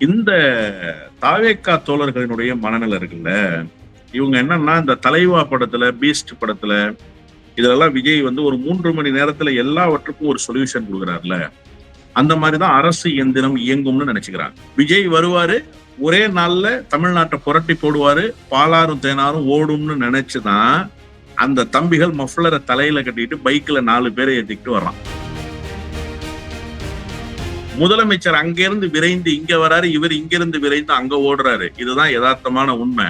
இந்த தாவேக்கா தோழர்களினுடைய மனநிலை இருக்குல்ல இவங்க என்னன்னா இந்த தலைவா படத்துல பீஸ்ட் படத்துல இதெல்லாம் விஜய் வந்து ஒரு மூன்று மணி நேரத்துல எல்லாவற்றுக்கும் ஒரு சொல்யூஷன் கொடுக்குறாருல. அந்த மாதிரிதான் அரசு இயந்திரம் இயங்கும்னு நினைச்சுக்கிறாங்க. விஜய் வருவாரு ஒரே நாள்ல தமிழ்நாட்டை புரட்டி போடுவாரு பாலாரும் தேனாரும் ஓடும்னு நினைச்சுதான் அந்த தம்பிகள் மஃப்ளரை தலையில கட்டிட்டு பைக்ல நாலு பேரை ஏத்திக்கிட்டு வர்றான். முதலமைச்சர் அங்கிருந்து விரைந்து இங்க வராரு இவர் இங்கிருந்து விரைந்து அங்க ஓடுறாரு. இதுதான் யதார்த்தமான உண்மை.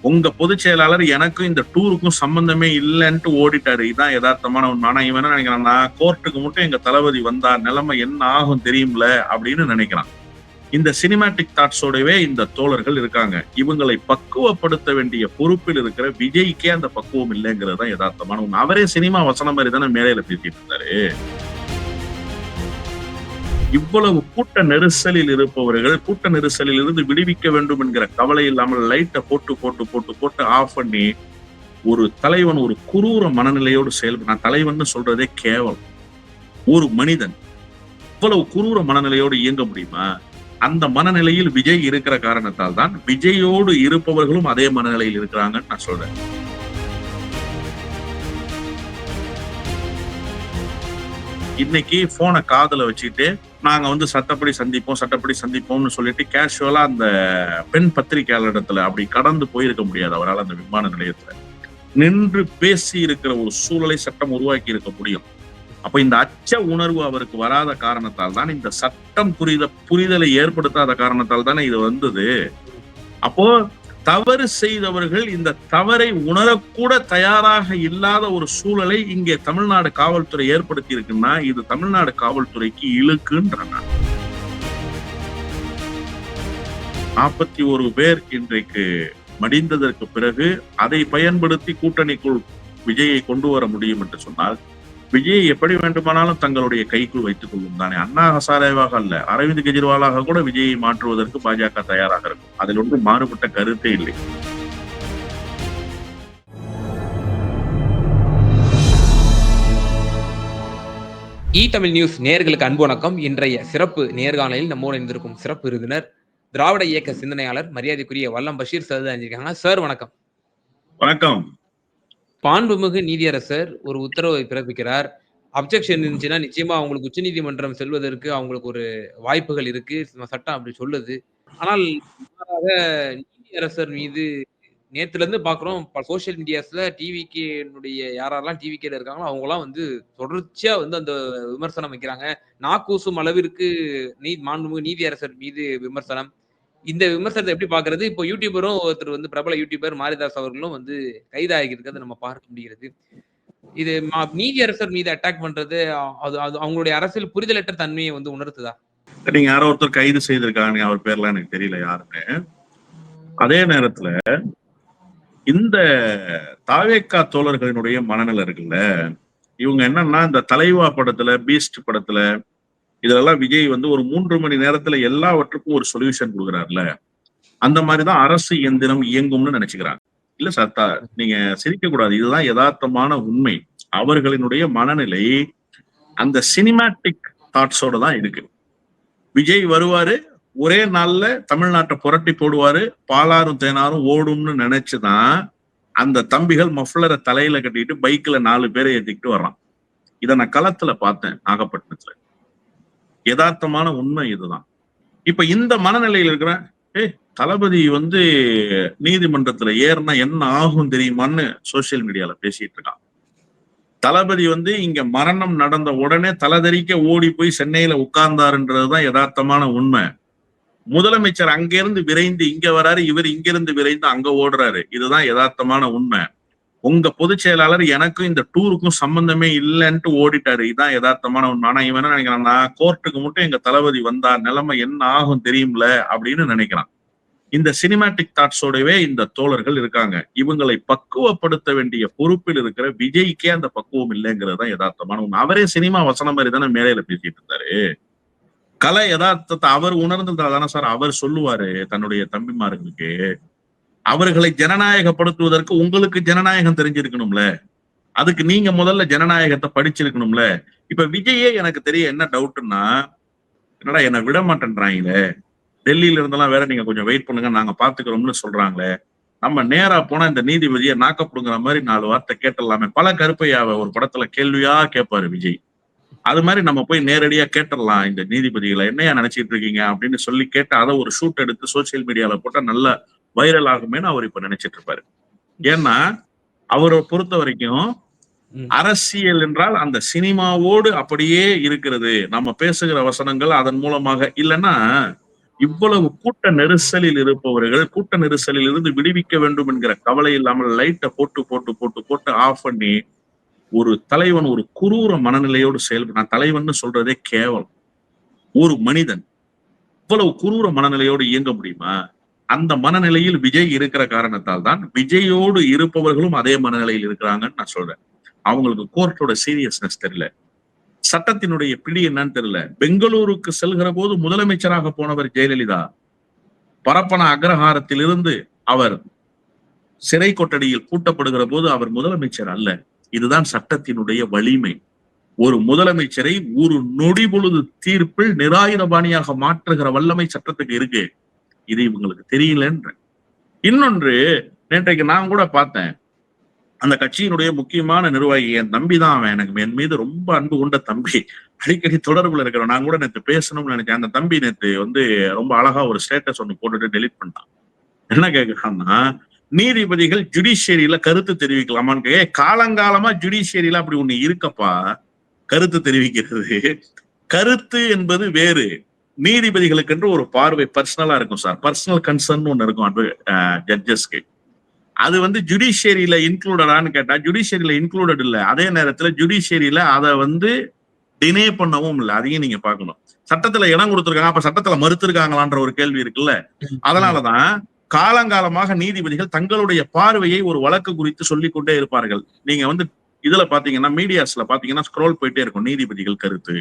உங்க பொதுச் செயலாளர் எனக்கும் இந்த டூருக்கும் சம்பந்தமே இல்லைன்ட்டு ஓடிட்டாரு. இதுதான் யதார்த்தமான உண்மை. ஆனா இவன் என்ன நான் கோர்ட்டுக்கு மட்டும் எங்க தளபதி வந்தா நிலைமை என்ன ஆகும் தெரியும்ல அப்படின்னு நினைக்கிறான். இந்த சினிமாட்டிக் தாட்ஸோடவே இந்த தோழர்கள் இருக்காங்க. இவங்களை பக்குவப்படுத்த வேண்டிய பொறுப்பில் இருக்கிற விஜய்க்கே அந்த பக்குவம் இல்லைங்கிறது தான் யதார்த்தமான உண்மை. அவரே சினிமா வசனம் மாதிரி தானே மேலையில பேசிட்டு இருந்தாரு. இவ்வளவு கூட்ட நெரிசலில் இருப்பவர்கள் கூட்ட நெரிசலில் இருந்து விடுவிக்க வேண்டும் என்கிற கவலை இல்லாமல் லைட்டை போட்டு போட்டு போட்டு போட்டு ஆஃப் பண்ணி ஒரு தலைவன் ஒரு குரூர மனநிலையோடு செயல்பட நான் தலைவன் சொல்றதே கேவலம். ஒரு மனிதன் இவ்வளவு குரூர மனநிலையோடு இயங்க முடியுமா? அந்த மனநிலையில் விஜய் இருக்கிற காரணத்தால் தான் விஜயோடு இருப்பவர்களும் அதே மனநிலையில் இருக்கிறாங்கன்னு நான் சொல்றேன். இன்னைக்கு போனை காதல வச்சுட்டு நாங்க வந்து சட்டப்படி சந்திப்போம் சட்டப்படி சந்திப்போம்னு சொல்லிட்டு கேஷுவலா அந்த பெண் பத்திரிகையாளரிடத்துல அப்படி கடந்து போயிருக்க முடியாது அவரால் அந்த விமான நிலையத்துல. நின்று பேசி இருக்கிற ஒரு சூழலை சட்டம் உருவாக்கி இருக்க முடியும். அப்ப இந்த அச்ச உணர்வு அவருக்கு வராத காரணத்தால் தான் இந்த சட்டம் புரித புரிதலை ஏற்படுத்தாத காரணத்தால் தானே இது வந்தது. அப்போ தவறு செய்தவர்கள் இந்த தவறை உணரக்கூட தயாராக இல்லாத ஒரு சூழலை இங்கே தமிழ்நாடு காவல்துறை ஏற்படுத்தி இருக்குன்னா இது தமிழ்நாடு காவல்துறைக்கு இழுக்குன்றாங்க நாற்பத்தி ஒரு பேர் இன்றைக்கு மடிந்ததற்கு பிறகு அதை பயன்படுத்தி கூட்டணிக்குள் விஜயை கொண்டு வர முடியும் என்று சொன்னால் விஜய் எப்படி வேண்டுமானாலும் தங்களுடைய கைக்குள் வைத்துக் கொள்ளும் தானே. அண்ணா ஹசாரேவாக அல்ல அரவிந்த் கெஜ்ரிவாலாக கூட விஜயை மாற்றுவதற்கு பாஜக தயாராக இருக்கும். அதில் ஒன்றும் மாறுபட்ட கருத்தே இல்லை. இ தமிழ் நியூஸ் நேர்களுக்கு அன்பு வணக்கம். இன்றைய சிறப்பு நேர்காணலில் நம்மோடு இணைந்திருக்கும் சிறப்பு விருந்தினர் திராவிட இயக்க சிந்தனையாளர் மரியாதைக்குரிய வல்லம் பஷீர் சார் தான் சார் வணக்கம். வணக்கம். பாண்புமிகு நீதியரசர் ஒரு உத்தரவை பிறப்பிக்கிறார். அப்ஜெக்ஷன் இருந்துச்சுன்னா நிச்சயமா அவங்களுக்கு உச்சநீதிமன்றம் செல்வதற்கு அவங்களுக்கு ஒரு வாய்ப்புகள் இருக்கு. சட்டம் அப்படி சொல்லுது. ஆனால் மாறாக நீதியரசர் மீது நேத்துல இருந்து பாக்குறோம். சோசியல் மீடியாஸ்ல டிவிகேனுடைய யாரெல்லாம் டிவிகேல இருக்காங்களோ அவங்க எல்லாம் வந்து தொடர்ச்சியா வந்து அந்த விமர்சனம் வைக்கிறாங்க. நாக்கூசும் அளவிற்கு நீ மாண்புமிகு நீதியரசர் மீது விமர்சனம். இந்த விமர்சனத்தை எப்படி பாக்குறது இப்போ யூடியூபரும் ஒருத்தர் வந்து பிரபல யூடியூபர் மாரிதாஸ் அவர்களும் வந்து கைதாகி இருக்கிறது நம்ம பார்க்க முடிகிறது. இது நீதியரசர் மீது அட்டாக் பண்றது அது அது அவங்களுடைய அரசியல் புரிதலற்ற தன்மையை வந்து உணர்த்துதா? நீங்க யாரோ ஒருத்தர் கைது செய்திருக்காங்க அவர் பேர்லாம் எனக்கு தெரியல யாருன்னு. அதே நேரத்துல இந்த தாவேக்கா தோழர்களினுடைய மனநிலை இருக்குல்ல இவங்க என்னன்னா இந்த தலைவா படத்துல பீஸ்ட் படத்துல இதெல்லாம் விஜய் வந்து ஒரு மூன்று மணி நேரத்துல எல்லாவற்றுக்கும் ஒரு சொல்யூஷன் கொடுக்குறாருல. அந்த மாதிரிதான் அரசு இயந்திரம் இயங்கும்னு நினைச்சுக்கிறாங்க. இல்ல சத்தா நீங்க சிரிக்க கூடாது இதுதான் யதார்த்தமான உண்மை. அவர்களினுடைய மனநிலை அந்த சினிமாட்டிக் தாட்ஸோட தான் இருக்கு. விஜய் வருவாரு ஒரே நாள்ல தமிழ்நாட்டை புரட்டி போடுவாரு பாலாரும் தேனாரும் ஓடும்னு நினைச்சுதான் அந்த தம்பிகள் மஃப்ளரை தலையில கட்டிட்டு பைக்ல நாலு பேரை ஏத்திக்கிட்டு வர்றான். இதை நான் களத்துல பார்த்தேன் நாகப்பட்டினத்துல. யதார்த்தமான உண்மை இதுதான். இப்ப இந்த மனநிலையில் இருக்கிற ஏ தளபதி வந்து நீதிமன்றத்துல ஏறினா என்ன ஆகும் தெரியுமான்னு சோசியல் மீடியால பேசிட்டு இருக்கான். தளபதி வந்து இங்க மரணம் நடந்த உடனே தலதறிக்க ஓடி போய் சென்னையில உட்கார்ந்தாருன்றதுதான் யதார்த்தமான உண்மை. முதலமைச்சர் அங்கிருந்து விரைந்து இங்க வராரு இவர் இங்கிருந்து விரைந்து அங்க ஓடுறாரு. இதுதான் யதார்த்தமான உண்மை. உங்க பொதுச் செயலாளர் எனக்கும் இந்த டூருக்கும் சம்பந்தமே இல்லைன்ட்டு ஓடிட்டாரு. இதான் யதார்த்தமான உண்மை. ஆனா இவன் என்ன நான் கோர்ட்டுக்கு மட்டும் எங்க தளபதி வந்தா நிலைமை என்ன ஆகும் தெரியும்ல அப்படின்னு நினைக்கிறான். இந்த சினிமாட்டிக் தாட்ஸோடவே இந்த தோழர்கள் இருக்காங்க. இவங்களை பக்குவப்படுத்த வேண்டிய பொறுப்பில் இருக்கிற விஜய்க்கே அந்த பக்குவம் இல்லைங்கிறது தான் யதார்த்தமான உண்மை. அவரே சினிமா வசனம் மாதிரி தானே மேலையில பேசிட்டு இருந்தாரு. கலை யதார்த்தத்தை அவர் உணர்ந்ததா தானே சார் அவர் சொல்லுவாரு தன்னுடைய தம்பிமார்களுக்கு. அவர்களை ஜனநாயகப்படுத்துவதற்கு உங்களுக்கு ஜனநாயகம் தெரிஞ்சிருக்கணும்ல? அதுக்கு நீங்க முதல்ல ஜனநாயகத்தை படிச்சிருக்கணும்ல? இப்ப விஜயே எனக்கு தெரிய என்ன டவுட்னா என்னடா என்ன விட மாட்டேன்றாங்களே? டெல்லியில இருந்தெல்லாம் வேற நீங்க கொஞ்சம் வெயிட் பண்ணுங்க நாங்க பாத்துக்கிறோம்னு சொல்றாங்களே? நம்ம நேரா போனா இந்த நீதிபதியை நாக்கப்படுங்கிற மாதிரி நாலு வார்த்தை கேட்டலாமே. பல கருப்பையாவ ஒரு படத்துல கேள்வியா கேட்பாரு விஜய். அது மாதிரி நம்ம போய் நேரடியா கேட்டுடலாம் இந்த நீதிபதிகளை. என்னையா நினைச்சிட்டு இருக்கீங்க? அப்படின்னு சொல்லி கேட்டு அதை ஒரு ஷூட் எடுத்து சோசியல் மீடியால போட்டா நல்ல வைரல் ஆகுமேன்னு அவர் இப்ப நினைச்சிட்டு இருப்பாரு. ஏன்னா அவரை பொறுத்த வரைக்கும். அரசியல் என்றால் அந்த சினிமாவோடு அப்படியே இருக்கிறது. நம்ம பேசுகிற வசனங்கள் அதன் மூலமாக இல்லைன்னா இவ்வளவு கூட்ட நெரிசலில் இருப்பவர்கள் கூட்ட நெரிசலில் இருந்து விடுவிக்க வேண்டும் என்கிற கவலை இல்லாமல் லைட்டை போட்டு போட்டு போட்டு போட்டு ஆஃப் பண்ணி ஒரு தலைவன் ஒரு குரூர மனநிலையோடு செயல்பட நான் தலைவன் சொல்றதே கேவலம். ஒரு மனிதன். இவ்வளவு குரூர மனநிலையோடு இயங்க முடியுமா? அந்த மனநிலையில் விஜய் இருக்கிற காரணத்தால் தான் விஜயோடு இருப்பவர்களும் அதே மனநிலையில் இருக்கிறாங்கன்னு நான் சொல்றேன். அவங்களுக்கு கோர்ட்டோட சீரியஸ்னஸ் தெரியல. சட்டத்தினுடைய பிடி என்னன்னு தெரியல. பெங்களூருக்கு செல்கிற போது முதலமைச்சராக போனவர் ஜெயலலிதா. பரப்பன அக்ரஹாரத்திலிருந்து அவர் சிறை கொட்டடியில் பூட்டப்படுகிற போது அவர் முதலமைச்சர் அல்ல. இதுதான் சட்டத்தினுடைய வலிமை. ஒரு முதலமைச்சரை ஒரு நொடி பொழுது தீர்ப்பில் நிராயுதபாணியாக மாற்றுகிற வல்லமை சட்டத்துக்கு இருக்கு. இது இவங்களுக்கு தெரியலன்ற இன்னொன்று நேற்றைக்கு நான் கூட பார்த்தேன். அந்த கட்சியினுடைய முக்கியமான நிர்வாகி என் தம்பி தான் அவன். எனக்கு என் மீது ரொம்ப அன்பு கொண்ட தம்பி. அடிக்கடி தொடர்புல இருக்கிறோம் நான் கூட நேற்று பேசணும்னு நினைச்சேன். அந்த தம்பி நேற்று வந்து ரொம்ப அழகா ஒரு ஸ்டேட்டஸ் ஒன்று போட்டுட்டு டெலிட் பண்ணான் என்ன கேட்கறான்னா நீதிபதிகள் ஜுடிஷியரியில கருத்து தெரிவிக்கலாமான்னு கே காலங்காலமா ஜுடிஷியரியில அப்படி ஒண்ணு இருக்கப்பா. கருத்து தெரிவிக்கிறது. கருத்து என்பது வேறு. நீதிபதிகளுக்கு என்று ஒரு பார்வை பர்சனலா இருக்கும் சார். பர்சனல் கன்சர்ன் ஒன்று இருக்கும் ஜட்ஜஸ்க்கு அது வந்து ஜுடிஷியரியில இன்க்ளூடடான்னு கேட்டா ஜுடிஷியரியில இன்க்ளூடட் இல்ல. அதே நேரத்துல ஜுடிஷியரியில அதை வந்து டினே பண்ணவும் இல்லை. அதையும் நீங்க பாக்கணும் சட்டத்துல இடம் கொடுத்துருக்காங்க. அப்ப சட்டத்துல மறுத்திருக்காங்களான்ற ஒரு கேள்வி இருக்குல்ல. அதனாலதான் காலங்காலமாக நீதிபதிகள் தங்களுடைய பார்வையை ஒரு வழக்கு குறித்து சொல்லிக் கொண்டே இருப்பார்கள். நீங்க வந்து இதுல பாத்தீங்கன்னா மீடியாஸ்ல பாத்தீங்கன்னா ஸ்க்ரோல் போயிட்டே இருக்கும் நீதிபதிகள் கருத்து.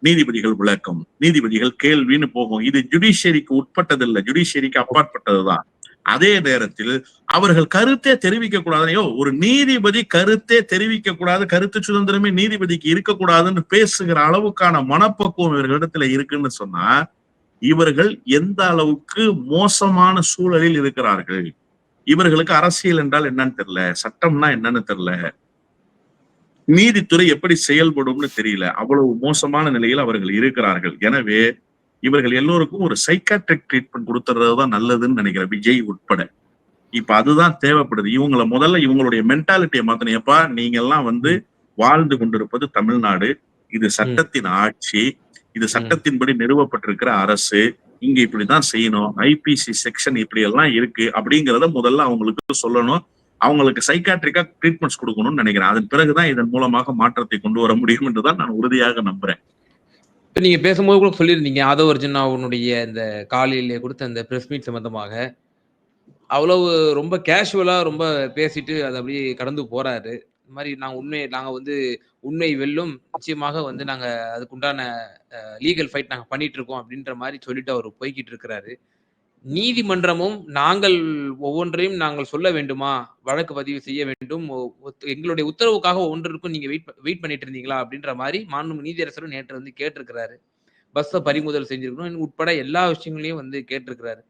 நீதிபதிகள் விளக்கம். நீதிபதிகள் கேள்வின்னு போகும். இது ஜுடிஷியரிக்கு உட்பட்டதில்ல. ஜுடிஷியரிக்கு அப்பாற்பட்டதுதான். அதே நேரத்தில் அவர்கள் கருத்தே தெரிவிக்க கூடாதையோ ஒரு நீதிபதி கருத்தே தெரிவிக்க கூடாது. கருத்து சுதந்திரமே நீதிபதிக்கு இருக்கக்கூடாதுன்னு பேசுகிற அளவுக்கான மனப்பக்குவம் இவர்களிடத்துல இருக்குன்னு சொன்னா இவர்கள் எந்த அளவுக்கு மோசமான சூழலில் இருக்கிறார்கள்? இவர்களுக்கு அரசியல் என்றால் என்னன்னு தெரியல. சட்டம்னா என்னன்னு தெரியல. நீதித்துறை எப்படி செயல்படும்னு தெரியல. அவ்வளவு மோசமான நிலையில் அவர்கள் இருக்கிறார்கள். எனவே இவர்கள் எல்லோருக்கும் ஒரு சைக்காட்ரிக் ட்ரீட்மெண்ட் கொடுத்துறதுதான் நல்லதுன்னு நினைக்கிறேன் விஜய் உட்பட. இப்ப அதுதான் தேவைப்படுது. இவங்கள முதல்ல இவங்களுடைய மென்டாலிட்டியை மாத்தணும். நீங்க எல்லாம் வந்து வாழ்ந்து கொண்டிருப்பது தமிழ்நாடு. இது சட்டத்தின் ஆட்சி. இது சட்டத்தின்படி நிறுவப்பட்டிருக்கிற அரசு. இங்க இப்படிதான் செய்யணும். ஐபிசி செக்ஷன் இப்படி எல்லாம் இருக்கு. அப்படிங்கறத முதல்ல அவங்களுக்கு சொல்லணும். அவங்களுக்கு சைக்காட்ரிக்கா ட்ரீட்மெண்ட்ஸ் கொடுக்கணும்னு நினைக்கிறேன். அதன் பிறகுதான் இதன் மூலமாக மாற்றத்தை கொண்டு வர முடியும் என்றுதான் நான் உறுதியாக நம்புறேன். இப்ப நீங்க பேசும்போது கூட சொல்லியிருந்தீங்க ஆதவ அர்ஜுனா அவனுடைய இந்த காலையில கொடுத்த அந்த பிரஸ் மீட் சம்பந்தமாக. அவ்வளவு ரொம்ப கேஷுவலா ரொம்ப பேசிட்டு அதை அப்படியே கடந்து போறாரு. இந்த மாதிரி நாங்கள் உண்மை நாங்கள் வந்து உண்மை வெல்லும் நிச்சயமாக வந்து நாங்கள் அதுக்குண்டான லீகல் ஃபைட் நாங்கள் பண்ணிட்டு இருக்கோம் அப்படின்ற மாதிரி சொல்லிட்டு அவர் போய்கிட்டு இருக்கிறாரு. நீதிமன்றமும் நாங்கள் ஒவ்வொன்றையும் நாங்கள் சொல்ல வேண்டுமா? வழக்கு பதிவு செய்ய வேண்டும். ஒத்- எங்களுடைய உத்தரவுக்காக ஒவ்வொன்றிற்கும் நீங்க வெயிட் வெயிட் பண்ணிட்டு இருந்தீங்களா? அப்படின்ற மாதிரி மாண்பு நீதியரசரும் நேற்று வந்து கேட்டிருக்கிறாரு. பஸ்ஸை பறிமுதல் செஞ்சிருக்கணும். உட்பட எல்லா விஷயங்களையும் வந்து கேட்டிருக்கிறாரு.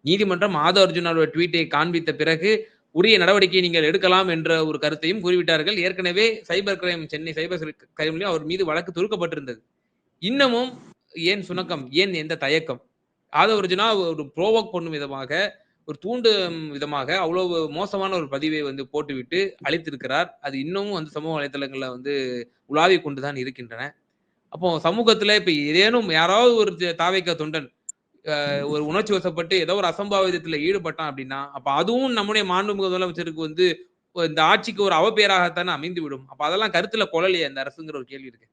நீதிமன்றம் ஆதவ அர்ஜுனாவோட ட்வீட்டை காண்பித்த பிறகு உரிய நடவடிக்கை நீங்கள் எடுக்கலாம் என்ற ஒரு கருத்தையும் கூறிவிட்டார்கள். ஏற்கனவே சைபர் கிரைம் சென்னை சைபர் கிரைம்லயும் அவர் மீது வழக்கு தொடுக்கப்பட்டிருந்தது. இன்னமும் ஏன் சுணக்கம்? ஏன் எந்த தயக்கம்? ஆதவ ஒரு ப்ரோவோக் பண்ணும் விதமாக ஒரு தூண்டும் விதமாக அவ்வளவு மோசமான ஒரு பதிவை வந்து போட்டுவிட்டு அழித்திருக்கிறார். அது இன்னமும் வந்து சமூக வலைத்தளங்களில் வந்து உலாவி கொண்டு தான் இருக்கின்றன. அப்போ சமூகத்துல இப்ப ஏதேனும் யாராவது ஒரு தாவைக்க தொண்டன் ஒரு உணர்ச்சி வசப்பட்டு ஏதோ ஒரு அசம்பாவிதத்துல ஈடுபட்டான் அப்படின்னா அப்ப அதுவும் நம்முடைய மாண்புமிகு முதலமைச்சருக்கு வந்து இந்த ஆட்சிக்கு ஒரு அவப்பேராகத்தானே அமைந்து விடும் அப்ப அதெல்லாம் கருத்துல கொள்ளலையே அந்த அரசுங்கிற ஒரு கேள்வி இருக்கு.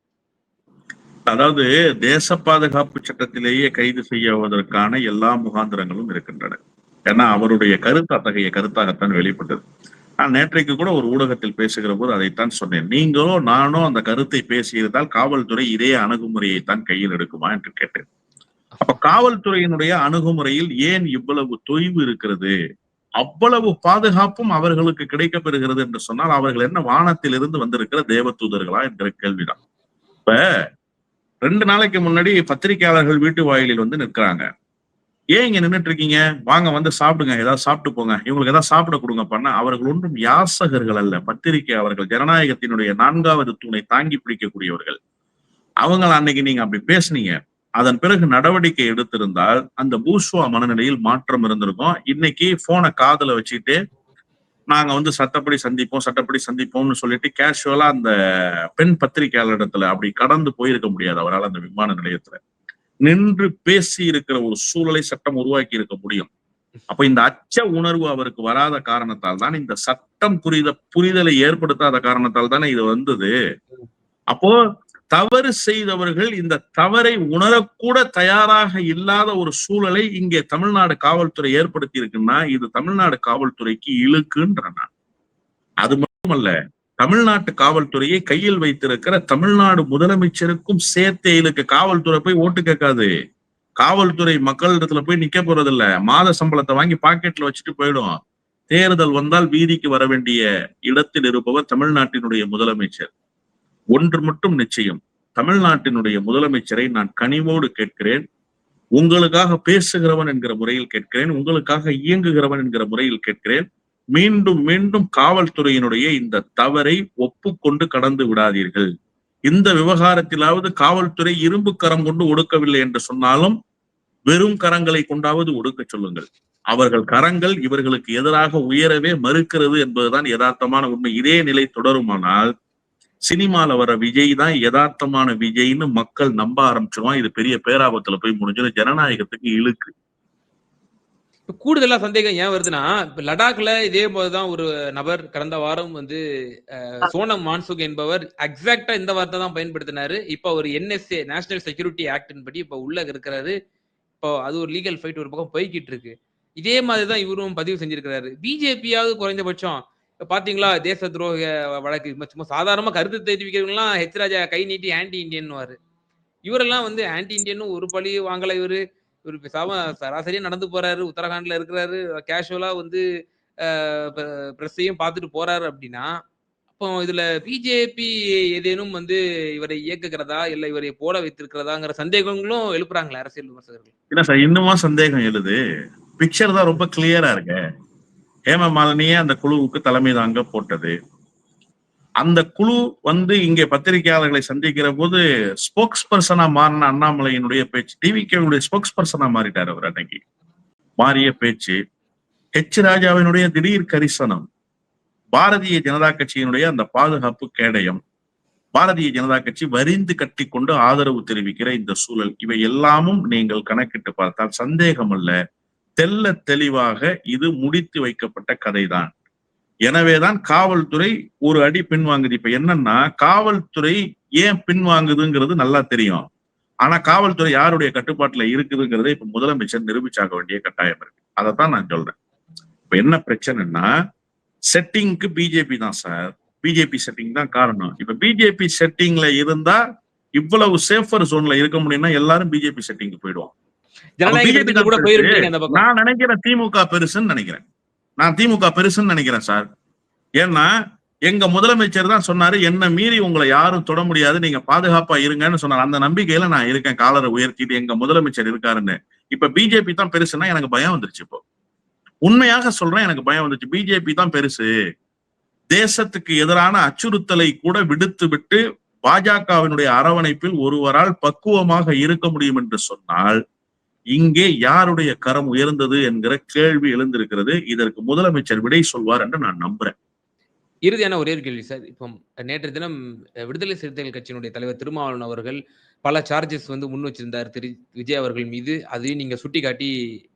அதாவது தேச பாதுகாப்பு சட்டத்திலேயே கைது செய்வதற்கான எல்லா முகாந்திரங்களும் இருக்கின்றன. ஏன்னா அவருடைய கருத்து அத்தகைய கருத்தாகத்தான் வெளிப்பட்டது. நான் நேற்றைக்கு கூட ஒரு ஊடகத்தில் பேசுகிற போது அதைத்தான் சொன்னேன். நீங்களோ நானோ அந்த கருத்தை பேசியிருந்தால் காவல்துறை இதே அணுகுமுறையை தான் கையில் எடுக்குமா என்று கேட்டேன். அப்ப காவல்துறையினுடைய அணுகுமுறையில் ஏன் இவ்வளவு தொய்வு இருக்கிறது? அவ்வளவு பாதுகாப்பும் அவர்களுக்கு கிடைக்கப் பெறுகிறது என்று சொன்னால் அவர்கள் என்ன வானத்திலிருந்து வந்திருக்கிற தேவதூதர்களா என்கிற கேள்விதான். இப்ப ரெண்டு நாளைக்கு முன்னாடி பத்திரிகையாளர்கள் வீட்டு வாயிலில் வந்து நிற்கிறாங்க. ஏன் இங்க நின்னுட்டு இருக்கீங்க வாங்க வந்து சாப்பிடுங்க. ஏதாவது சாப்பிட்டு போங்க. இவங்களுக்கு ஏதாவது சாப்பிட கொடுங்க பண்ண அவர்கள் ஒன்றும் யாசகர்கள் அல்ல. பத்திரிகை அவர்கள் ஜனநாயகத்தினுடைய நான்காவது தூணை தாங்கி பிடிக்கக்கூடியவர்கள். அவங்கள அன்னைக்கு நீங்க அப்படி பேசுனீங்க. அதன் பிறகு நடவடிக்கை எடுத்திருந்தால் அந்த பூஸ்வா மனநிலையில் மாற்றம் இருந்திருக்கும். இன்னைக்கு போனை காதல வச்சுட்டு நாங்க வந்து சட்டப்படி சந்திப்போம் சட்டப்படி சந்திப்போம்னு சொல்லிட்டு கேஷுவலா அந்த பெண் பத்திரிகையாளரிடத்துல அப்படி கடந்து போயிருக்க முடியாது அவரால் அந்த விமான நிலையத்துல. நின்று பேசி இருக்கிற ஒரு சூழலை சட்டம் உருவாக்கி இருக்க முடியும். அப்ப இந்த அச்ச உணர்வு அவருக்கு வராத காரணத்தால் தான் இந்த சட்டம் புரித புரிதலை ஏற்படுத்தாத காரணத்தால் தானே இது வந்தது. அப்போ தவறு செய்தவர்கள் இந்த தவறை உணரக்கூட தயாராக இல்லாத ஒரு சூழலை இங்கே தமிழ்நாடு காவல்துறை ஏற்படுத்தி இருக்குன்னா இது தமிழ்நாடு காவல்துறைக்கு இழுக்குன்ற நான் அது மட்டுமல்ல தமிழ்நாட்டு காவல்துறையை கையில் வைத்திருக்கிற தமிழ்நாடு முதலமைச்சருக்கும் சேர்த்தே இழுக்கு. காவல்துறை போய் ஓட்டு கேட்காது. காவல்துறை மக்களிடத்துல போய் நிக்க போறது இல்ல மாத சம்பளத்தை வாங்கி பாக்கெட்ல வச்சுட்டு போயிடும். தேர்தல் வந்தால் வீதிக்கு வர வேண்டிய இடத்தில் இருப்பவர் தமிழ்நாட்டினுடைய முதலமைச்சர். ஒன்று மட்டும் நிச்சயம். தமிழ்நாட்டினுடைய முதலமைச்சரை நான் கனிவோடு கேட்கிறேன். உங்களுக்காக பேசுகிறவன் என்கிற முறையில் கேட்கிறேன். உங்களுக்காக இயங்குகிறவன் என்கிற முறையில் கேட்கிறேன். மீண்டும் மீண்டும் காவல்துறையினுடைய இந்த தவறை ஒப்புக்கொண்டு கடந்து விடாதீர்கள். இந்த விவகாரத்திலாவது காவல்துறை இரும்பு கரம் கொண்டு ஒடுக்கவில்லை என்று சொன்னாலும் வெறும் கரங்களை கொண்டாவது ஒடுக்க சொல்லுங்கள். அவர்கள் கரங்கள் இவர்களுக்கு எதிராக உயரவே மறுக்கிறது என்பதுதான் யதார்த்தமான உண்மை. இதே நிலை தொடருமானால் சினிமால வர விஜய் தான் யதார்த்தமான விஜய்னு மக்கள் நம்ப ஆரம்பிச்சிருவான். இது பெரிய பேராபத்துல போய் முடிஞ்சது. ஜனநாயகத்துக்கு இழுக்கு. இப்ப கூடுதலா சந்தேகம் ஏன் வருதுன்னா இப்ப லடாக்ல இதே போலதான் ஒரு நபர் கடந்த வாரம் வந்து அஹ், சோனம் மான்சுக் என்பவர் எக்ஸாக்டா இந்த வார்த்தை தான் பயன்படுத்தினாரு. இப்ப அவர் என்எஸ்ஏ நேஷனல் செக்யூரிட்டி ஆக்டின் படி இப்ப உள்ள இருக்கிறாரு. இப்போ அது ஒரு லீகல் ஃபைட் ஒரு பக்கம் போய்கிட்டு இருக்கு. இதே மாதிரி தான் இவரும் பதிவு செஞ்சிருக்கிறாரு. பிஜேபியாவது குறைந்தபட்சம் பாத்தீங்களா தேச துரோக வழக்கு சும்மா- சாதாரணமா கருத்து தெரிவிக்கிறவங்கலாம் ஹெச் ராஜா கை நீட்டி ஆன்டி இந்தியன்னுவாரு இவரெல்லாம் வந்து ஆன்டி இந்தியன் ஒரு பழி வாங்கல இவரு. இவர் பேசாம சராசரியா நடந்து போறாரு உத்தரகாண்ட்ல இருக்கிறாரு கேஷுவலா வந்து பிரஸ்ஸையும் பார்த்துட்டு போறாரு அப்படின்னா அப்போ இதுல பிஜேபி ஏதேனும் வந்து இவரை இயக்குகிறதா இல்ல இவரை போட வைத்திருக்கிறதாங்கிற சந்தேகங்களும் எழுப்புறாங்களே அரசியல் விமர்சகர்கள். சார் இன்னுமா சந்தேகம் எழுது. பிக்சர் தான் ரொம்ப கிளியரா இருக்கு. ஹேமமாலினியே அந்த குழுவுக்கு தலைமை தாங்க போட்டது. அந்த குழு வந்து இங்கே பத்திரிகையாளர்களை சந்திக்கிற போது ஸ்போக்ஸ் பர்சனா மாறின அண்ணாமலையினுடைய பேச்சு டிவிகேவுடைய ஸ்போக்ஸ் பர்சனா மாறிட்டார் அவர் அன்னைக்கு. மாறிய பேச்சு ஹெச் ராஜாவினுடைய திடீர் கரிசனம் பாரதிய ஜனதா கட்சியினுடைய அந்த பாதுகாப்பு கேடயம் பாரதிய ஜனதா கட்சி வரிந்து கட்டி கொண்டு ஆதரவு தெரிவிக்கிற இந்த சூழல் இவை எல்லாமும் நீங்கள் கணக்கிட்டு பார்த்தால் சந்தேகம் அல்ல தெல்ல தெளிவாக இது முடித்து வைக்கப்பட்ட கதைதான். எனவேதான் காவல்துறை ஒரு அடி பின்வாங்குது. இப்ப என்னன்னா காவல்துறை ஏன் பின்வாங்குதுங்கிறது நல்லா தெரியும். ஆனா காவல்துறை யாருடைய கட்டுப்பாட்டுல இருக்குதுங்கிறத இப்ப முதலமைச்சர் நிரூபிச்சாக வேண்டிய கட்டாயம் இருக்கு. அதைத்தான் நான் சொல்றேன். இப்ப என்ன பிரச்சனைன்னா செட்டிங்க்கு பிஜேபி தான் சார். பிஜேபி செட்டிங் தான் காரணம். இப்ப பிஜேபி செட்டிங்ல இருந்தா இவ்வளவு சேஃபர் ஜோன்ல இருக்க முடியும்னா எல்லாரும் பிஜேபி செட்டிங்க்கு போயிடுவோம் ஜனநாயக BJP கூட்டணியில கூட தான் போயிருக்கீங்க அந்த பக்கம். நான் நினைக்கிறேன் திமுக பெருசுன்னு நினைக்கிறேன். நான் திமுக பெருசுன்னு நினைக்கிறேன் சார். ஏன்னா எங்க முதலமைச்சர் தான் சொன்னாரு என்ன மீறி உங்களை யாரும் தொட முடியாது. நீங்க பாதுகாப்பா இருங்கன்னு சொன்னார். அந்த நம்பிக்கையில நான் இருக்கேன் காலரை உயர்த்திட்டு எங்க முதலமைச்சர் இருக்காருன்னு. இப்ப பிஜேபி தான் பெருசுன்னா எனக்கு பயம் வந்துருச்சு இப்போ. உண்மையாக சொல்றேன் எனக்கு பயம் வந்துச்சு. பிஜேபி தான் பெருசு. தேசத்துக்கு எதிரான அச்சுறுத்தலை கூட விடுத்து விட்டு பாஜகவினுடைய அரவணைப்பில் ஒருவரால் பக்குவமாக இருக்க முடியும் என்று சொன்னால் இங்கே யாருடைய கரம் உயர்ந்தது என்கிற கேள்வி எழுந்திருக்கிறது. இதற்கு முதலமைச்சர் விடை சொல்வார் என்று நான் நம்புறேன். இறுதியான ஒரே கேள்வி சார். இப்போ நேற்று தினம் விடுதலை சிறுத்தைகள் கட்சியினுடைய தலைவர் திருமாவளவன் அவர்கள் பல சார்ஜஸ் வந்து முன் வச்சிருந்தார். திரு விஜய் அவர்கள் மீது. அதையும் நீங்க சுட்டிக்காட்டி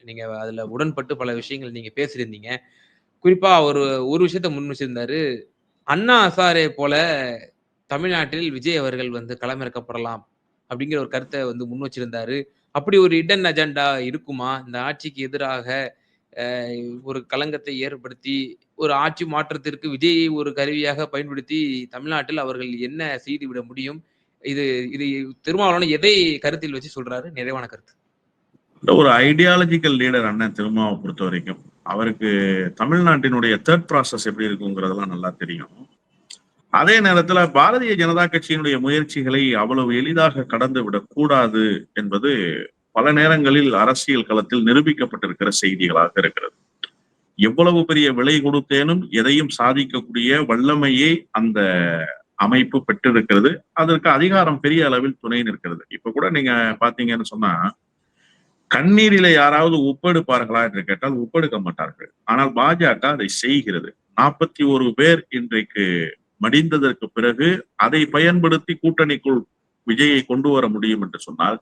நீங்க அதுல உடன்பட்டு பல விஷயங்கள் நீங்க பேசியிருந்தீங்க. குறிப்பா ஒரு ஒரு விஷயத்த முன் வச்சிருந்தாரு. அண்ணா அசாரே போல தமிழ்நாட்டில் விஜய் அவர்கள் வந்து களமிறக்கப்படலாம் அப்படிங்கிற ஒரு கருத்தை வந்து முன் வச்சிருந்தாரு. அப்படி ஒரு இடன் அஜெண்டா இருக்குமா? இந்த ஆட்சிக்கு எதிராக ஒரு களங்கத்தை ஏற்படுத்தி ஒரு ஆட்சி மாற்றத்திற்கு விஜயை ஒரு கருவியாக பயன்படுத்தி தமிழ்நாட்டில் அவர்கள் என்ன செய்து விட முடியும்? இது இது திருமாவளவன் எதை கருத்தில் வச்சு சொல்றாரு? நிறைவான கருத்து. ஒரு ஐடியாலஜிக்கல் லீடர் அண்ணன் திருமாவை பொறுத்த வரைக்கும் அவருக்கு தமிழ்நாட்டினுடைய தேர்ட் ப்ராசஸ் எப்படி இருக்குங்கிறதெல்லாம் நல்லா தெரியும். அதே நேரத்துல பாரதிய ஜனதா கட்சியினுடைய முயற்சிகளை அவ்வளவு எளிதாக கடந்து விடக்கூடாது என்பது பல நேரங்களில் அரசியல் களத்தில் நிரூபிக்கப்பட்டிருக்கிற செய்திகளாக இருக்கிறது. எவ்வளவு பெரிய விலை கொடுத்தேனும் எதையும் சாதிக்கக்கூடிய வல்லமையை அந்த அமைப்பு பெற்றிருக்கிறது. அதற்கு அதிகாரம் பெரிய அளவில் துணை நிற்கிறது. இப்ப கூட நீங்க பாத்தீங்கன்னு சொன்னா கண்ணீரில யாராவது ஒப்பெடுப்பார்களா என்று கேட்டால் ஒப்பெடுக்க மாட்டார்கள். ஆனால் பாஜக அதை செய்கிறது. நாற்பத்தி ஒரு பேர் இன்றைக்கு மடிந்ததற்கு பிறகு அதை பயன்படுத்தி கூட்டணிக்குள் விஜயை கொண்டு வர முடியும் என்று சொன்னால்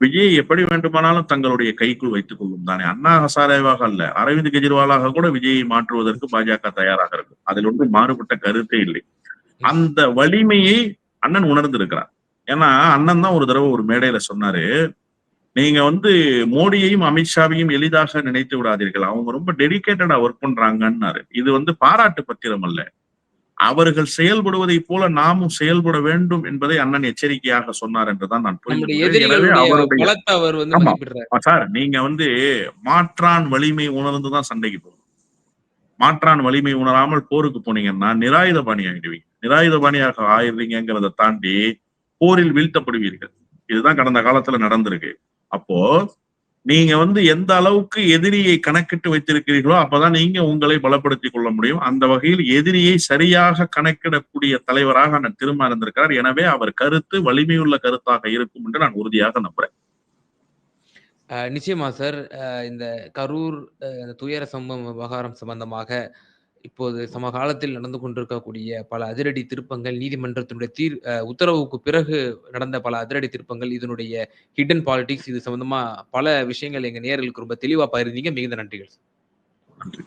விஜயை எப்படி வேண்டுமானாலும் தங்களுடைய கைக்குள் வைத்துக் கொள்ளும் தானே. அண்ணா ஹசாரேவாக அல்ல அரவிந்த் கெஜ்ரிவாலாக கூட விஜயை மாற்றுவதற்கு பாஜக தயாராக இருக்கும். அதில் ஒன்றும் மாறுபட்ட கருத்தே இல்லை. அந்த வலிமையை அண்ணன் உணர்ந்திருக்கிறார். ஏன்னா அண்ணன் தான் ஒரு தடவை ஒரு மேடையில சொன்னாரு நீங்க வந்து மோடியையும் அமித்ஷாவையும் எளிதாக நினைத்து விடாதீர்கள். அவங்க ரொம்ப டெடிகேட்டடா ஒர்க் பண்றாங்கன்னாரு. இது வந்து பாராட்டு பத்திரம் அல்ல. அவர்கள் செயல்படுவதை போல நாமும் செயல்பட வேண்டும் என்பதை அண்ணன் எச்சரிக்கையாக சொன்னார் என்றுதான் நான் புரிந்து சார் நீங்க வந்து மாற்றான் வலிமை உணர்ந்துதான் சண்டைக்கு போகணும். மாற்றான் வலிமை உணராமல் போருக்கு போனீங்கன்னா நிராயுதபாணி ஆகிடுவீங்க நிராயுதபாணியாக ஆயிடுறீங்கிறத தாண்டி போரில் வீழ்த்தப்படுவீர்கள். இதுதான் கடந்த காலத்துல நடந்திருக்கு. அப்போ நீங்க வந்து எந்த அளவுக்கு எதிரியை கணக்கிட்டு வைத்திருக்கிறீர்களோ அப்பதான் நீங்க உங்களை பலப்படுத்திக் கொள்ள முடியும். அந்த வகையில் எதிரியை சரியாக கணக்கிடக்கூடிய தலைவராக நான் திரும்ப இருந்திருக்கிறார். எனவே அவர் கருத்து வலிமையுள்ள கருத்தாக இருக்கும் என்று நான் உறுதியாக நம்புறேன். நிச்சயமா சார். அஹ் இந்த கரூர் துயர சம்பவம் விவகாரம் சம்பந்தமாக இப்போது சமகாலத்தில் நடந்து கொண்டிருக்கக்கூடிய பல அதிரடி திருப்பங்கள் நீதிமன்றத்தினுடைய தீர் உத்தரவுக்கு பிறகு நடந்த பல அதிரடி திருப்பங்கள் இதனுடைய ஹிடன் பாலிடிக்ஸ் இது சம்பந்தமா பல விஷயங்கள் எங்க நேர்களுக்கு ரொம்ப தெளிவா பகிர்ந்தீங்க. மிகுந்த நன்றிகள் நன்றி.